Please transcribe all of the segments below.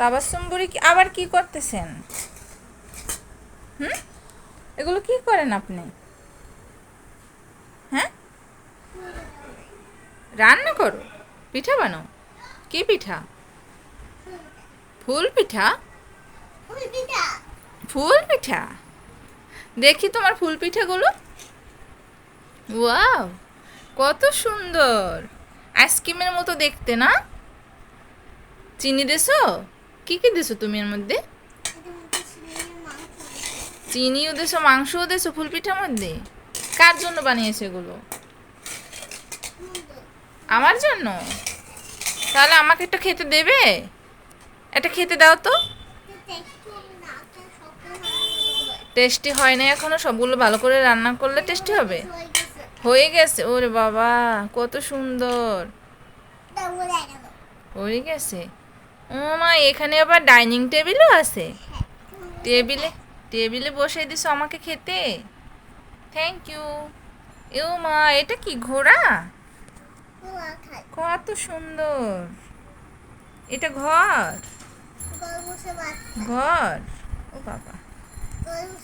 তাবাসুম বুড়ি কি আবার কি করতেছেন? হুম? এগুলো কি করেন আপনি? হ্যাঁ? রান্না করো। পিঠা বানাও। কি পিঠা? ফুল পিঠা। ফুল পিঠা? দেখি তোমার ফুল পিঠাগুলো। ওয়াও কত সুন্দর। আইসক্রিমের মতো দেখতে না? চিনি দেছো? কি কি দিছো তুমি এর মধ্যে? চিনিও দেছো, মাংসও দেছো ফুল পিঠার মধ্যে? কার জন্য বানিয়েছে এগুলো? আমার জন্য? তাহলে আমাকে একটা খেতে দেবে? এটা খেতে দাও তো। টেস্টি হয় না এখনও, সবগুলো ভালো করে রান্না করলে টেস্টি হবে? হয়ে গেছে, ওরে বাবা, কত সুন্দর। হয়ে গেছে। ও মা এখানে আবার ডাইনিং টেবিলও আছে। টেবিলে টেবিলে বসে দিছো আমাকে খেতে। থ্যাংক ইউ এও মা এটা কি, ঘোড়া? কত সুন্দর। এটা ঘর। ঘর। ও বাবা।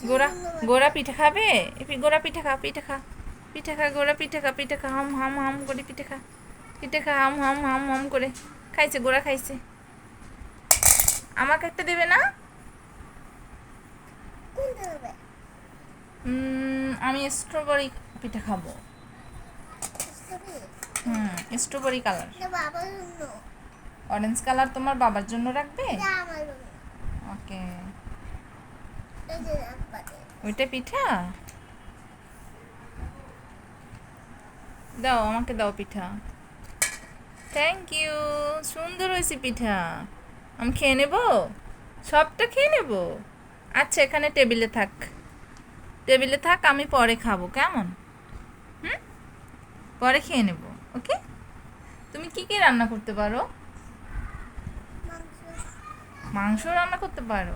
গোড়া গোড়া পিঠা খাবে? গোড়া পিঠা খা পিঠা খা। পিঠা খা, গোড়া পিঠা খা পিঠা খা, হাম হাম হাম করে পিঠা খা। পিঠা খা, হাম হাম হাম হাম করে। খাইছে, গোড়া খাইছে। আমাকে একটা দেবে না? আমি স্ট্রবেরি পিঠা খাব। হুম স্ট্রবেরি কালার অরেঞ্জ কালার তোমার বাবার জন্য রাখবে? ওকে ওইটা পিঠা? দাও আমাকে দাও পিঠা। থ্যাংক ইউ সুন্দর হয়েছে পিঠা। আমি খেয়ে নেব? সবটা খেয়ে নেব? আচ্ছা এখানে টেবিলে থাক। টেবিলে থাক আমি পরে খাব কেমন? হুম? পরে খেয়ে নেব ওকে? তুমি কি কি রান্না করতে পারো? মাংস রান্না করতে পারো।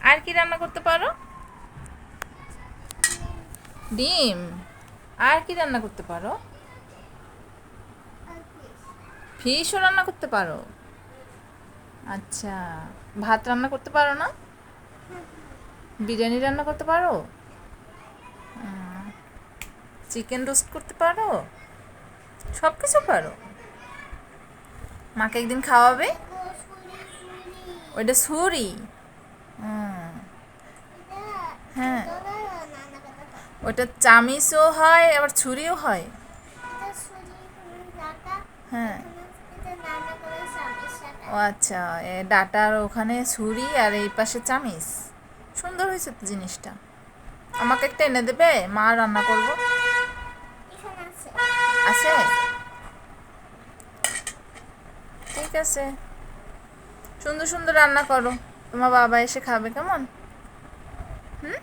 আর কি রান্না করতে পারো? ডিম। আর কি রান্না করতে পারো? ফিশও রান্না করতে পারো। আচ্ছা ভাত রান্না করতে পারো না? বিরিয়ানি রান্না করতে পারো? চিকেন রোস্ট করতে পারো? সব কিছু পারো। মাকে একদিন খাওয়াবে? ওইটা ছুরি। হ্যাঁ। ওটা চামিচও হয়, আবার ছুরিও হয়। হ্যাঁ। আচ্ছা ডাটার ওখানে ছুরি আর এই পাশে চামিচ। সুন্দর হয়েছে তো জিনিসটা। আমাকে একটা এনে দেবে, মা রান্না করব। আছে? ঠিক আছে। সুন্দর সুন্দর রান্না করো। তোমার বাবা এসে খাবে, কেমন? হুম?